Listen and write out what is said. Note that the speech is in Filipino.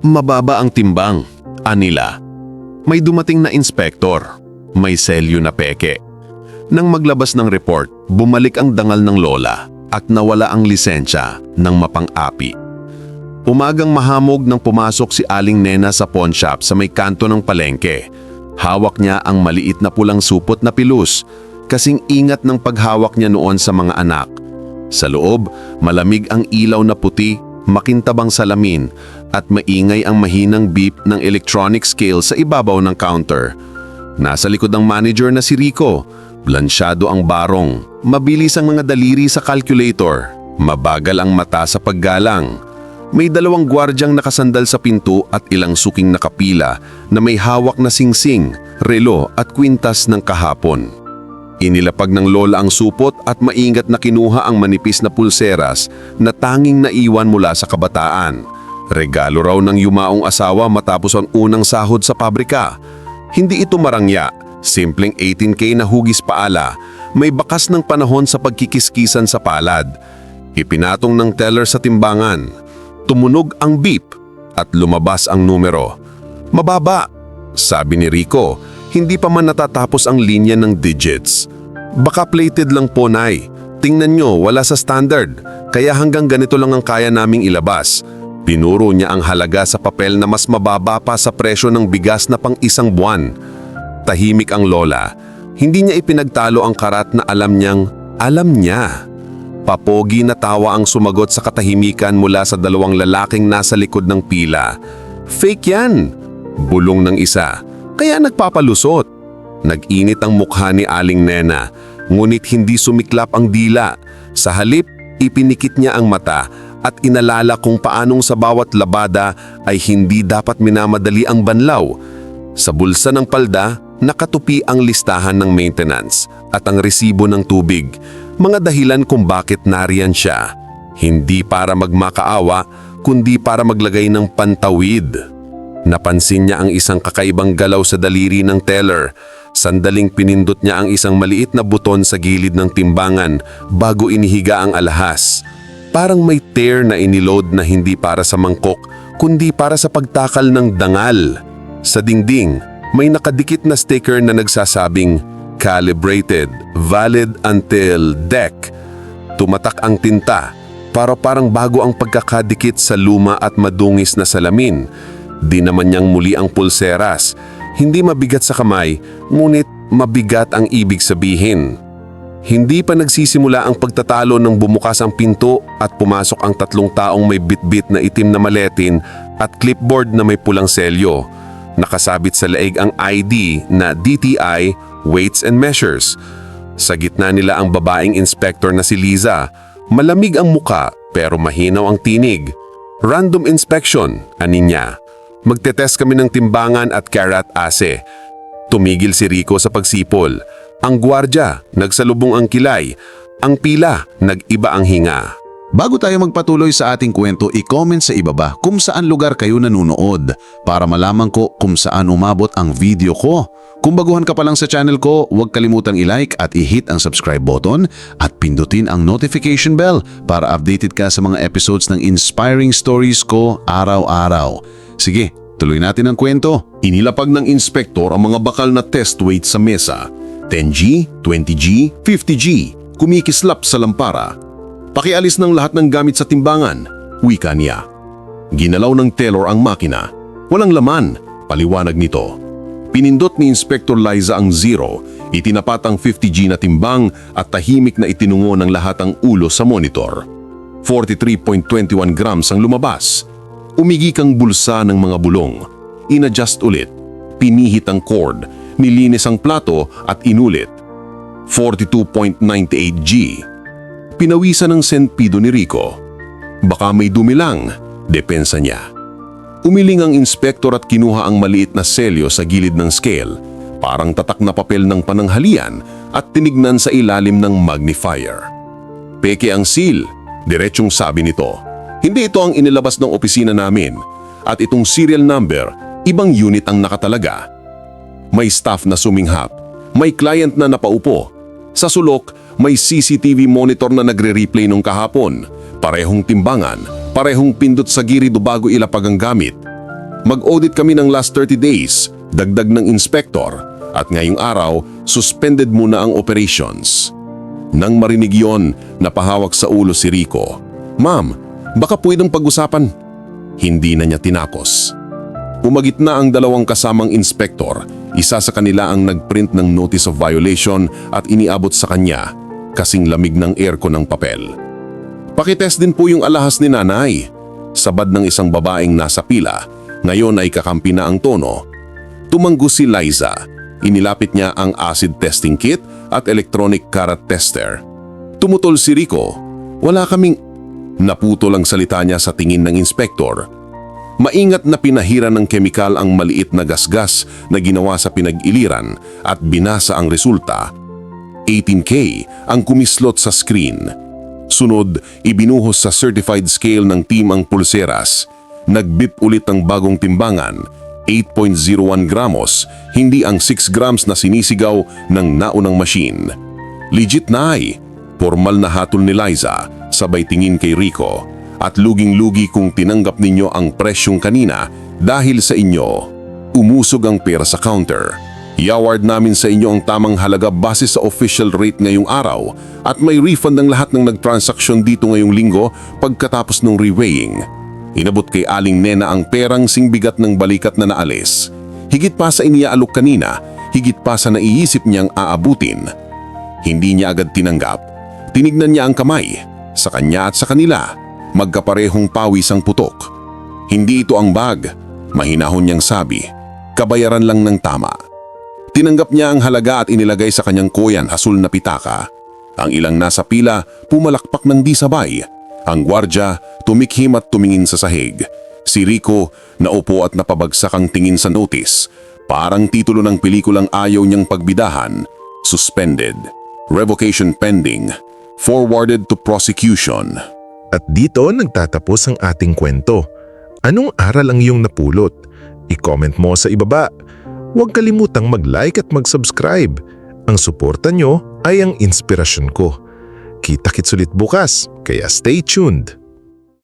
Mababa ang timbang, anila. May dumating na inspektor. May selyo na peke. Nang maglabas ng report, bumalik ang dangal ng lola at nawala ang lisensya ng mapang-api. Umagang mahamog nang pumasok si Aling Nena sa pawn shop sa may kanto ng palengke. Hawak niya ang maliit na pulang supot na pilus, kasing ingat ng paghawak niya noon sa mga anak. Sa loob, malamig ang ilaw na puti, makintabang salamin, at maingay ang mahinang beep ng electronic scale sa ibabaw ng counter. Nasa likod ng manager na si Rico, blansyado ang barong, mabilis ang mga daliri sa calculator, mabagal ang mata sa paggalang. May dalawang gwardyang nakasandal sa pinto at ilang suking nakapila na may hawak na singsing, relo at kwintas ng kahapon. Inilapag ng lola ang supot at maingat na kinuha ang manipis na pulseras na tanging naiwan mula sa kabataan. Regalo raw ng yumaong asawa matapos ang unang sahod sa pabrika. Hindi ito marangya, simpleng 18K na hugis paala, may bakas ng panahon sa pagkikiskisan sa palad. Ipinatong ng teller sa timbangan. Tumunog ang beep at lumabas ang numero. Mababa, sabi ni Rico, hindi pa man natatapos ang linya ng digits. Baka plated lang po, Nay. Tingnan nyo, wala sa standard. Kaya hanggang ganito lang ang kaya naming ilabas. Pinuro niya ang halaga sa papel na mas mababa pa sa presyo ng bigas na pang isang buwan. Tahimik ang lola. Hindi niya ipinagtalo ang karat na alam niyang alam niya. Papogi na tawa ang sumagot sa katahimikan mula sa dalawang lalaking nasa likod ng pila. Fake yan! Bulong ng isa. Kaya nagpapalusot. Nag-init ang mukha ni Aling Nena, ngunit hindi sumiklap ang dila. Sa halip, ipinikit niya ang mata at inalala kung paanong sa bawat labada ay hindi dapat minamadali ang banlaw. Sa bulsa ng palda, nakatupi ang listahan ng maintenance at ang resibo ng tubig, mga dahilan kung bakit nariyan siya. Hindi para magmakaawa, kundi para maglagay ng pantawid. Napansin niya ang isang kakaibang galaw sa daliri ng teller. Sandaling pinindot niya ang isang maliit na buton sa gilid ng timbangan bago inihiga ang alahas. Parang may tear na iniload na hindi para sa mangkok, kundi para sa pagtakal ng dangal. Sa dingding, may nakadikit na sticker na nagsasabing, Calibrated, valid until deck. Tumatak ang tinta, para parang bago ang pagkakadikit sa luma at madungis na salamin. Di naman niyang muli ang pulseras. Hindi mabigat sa kamay, ngunit mabigat ang ibig sabihin. Hindi pa nagsisimula ang pagtatalo nang bumukas ang pinto at pumasok ang tatlong taong may bitbit na itim na maletin at clipboard na may pulang selyo. Nakasabit sa leeg ang ID na DTI Weights and Measures. Sa gitna nila ang babaeng inspector na si Liza. Malamig ang muka pero mahinaw ang tinig. Random inspection, anin niya. Magtetest kami ng timbangan at karat ase. Tumigil si Rico sa pagsipol. Ang gwardya, nagsalubong ang kilay. Ang pila, nag-iba ang hinga. Bago tayo magpatuloy sa ating kwento, i-comment sa ibaba kung saan lugar kayo nanunood para malaman ko kung saan umabot ang video ko. Kung baguhan ka pa lang sa channel ko, huwag kalimutang i-like at i-hit ang subscribe button at pindutin ang notification bell para updated ka sa mga episodes ng inspiring stories ko araw-araw. Sige, tuloy natin ang kwento. Inilapag ng inspektor ang mga bakal na test weight sa mesa. 10G, 20G, 50G, kumikislap sa lampara. Pakialis ng lahat ng gamit sa timbangan, wika niya. Ginalaw ng teller ang makina. Walang laman, paliwanag nito. Pinindot ni Inspector Liza ang zero, itinapat ang 50G na timbang at tahimik na itinungo ng lahat ang ulo sa monitor. 43.21 grams ang lumabas. Umigi kang bulsa ng mga bulong. Inadjust ulit. Pinihit ang cord. Nilinis ang plato at inulit. 42.98 G. Pinawisan ng sentpido ni Rico. Baka may dumi lang, depensa niya. Umiling ang inspektor at kinuha ang maliit na selyo sa gilid ng scale, parang tatak na papel ng pananghalian at tinignan sa ilalim ng magnifier. Peke ang seal, diretsyong sabi nito. Hindi ito ang inilabas ng opisina namin at itong serial number, ibang unit ang nakatalaga. May staff na suminghap, may client na napaupo. Sa sulok, may CCTV monitor na nagre-replay nung kahapon. Parehong timbangan, parehong pindot sa girido bago ilapag ang gamit. Mag-audit kami ng last 30 days, dagdag ng inspector, at ngayong araw, suspended muna ang operations. Nang marinig yon, napahawak sa ulo si Rico. Ma'am, baka pwedeng pag-usapan. Hindi na niya tinakos. Umagit na ang dalawang kasamang inspektor. Isa sa kanila ang nagprint ng notice of violation at iniabot sa kanya kasing lamig ng aircon ng papel. Pakitest din po yung alahas ni nanay. Sabad ng isang babaeng nasa pila, ngayon ay kakampi na ang tono. Tumanggo si Liza. Inilapit niya ang acid testing kit at electronic karat tester. Tumutol si Rico. Wala kaming... Naputo lang salita niya sa tingin ng inspektor. Maingat na pinahira ng kemikal ang maliit na gasgas na ginawa sa pinag-iliran at binasa ang resulta. 18K ang kumislot sa screen. Sunod, ibinuhos sa certified scale ng team ang pulseras. Nagbip ulit ang bagong timbangan, 8.01 gramos, hindi ang 6 grams na sinisigaw ng naunang machine. Legit na ay, formal na hatol ni Liza, sabay tingin kay Rico, at luging-lugi kung tinanggap ninyo ang presyong kanina dahil sa inyo. Umusog ang pera sa counter. I-award namin sa inyo ang tamang halaga base sa official rate ngayong araw at may refund ng lahat ng nagtransaksyon dito ngayong linggo pagkatapos ng reweighing. Inabot kay Aling Nena ang perang singbigat ng balikat na naalis. Higit pa sa iniaalok kanina, higit pa sa naiisip niyang aabutin. Hindi niya agad tinanggap. Tinignan niya ang kamay. Sa kanya at sa kanila, magkaparehong pawis ang putok. Hindi ito ang bag. Mahinahon niyang sabi. Kabayaran lang ng tama. Tinanggap niya ang halaga at inilagay sa kanyang kuyan hasul na pitaka. Ang ilang nasa pila pumalakpak ng di sabay. Ang gwardya tumikhim at tumingin sa sahig. Si Rico naupo at napabagsak ang tingin sa notice. Parang titulo ng pelikulang ayaw niyang pagbidahan. Suspended. Revocation pending. Forwarded to prosecution. At dito nagtatapos ang ating kwento. Anong aral ang iyong napulot? I-comment mo sa ibaba. Huwag kalimutang mag-like at mag-subscribe. Ang suporta nyo ay ang inspirasyon ko. Kita-kits ulit bukas, kaya stay tuned.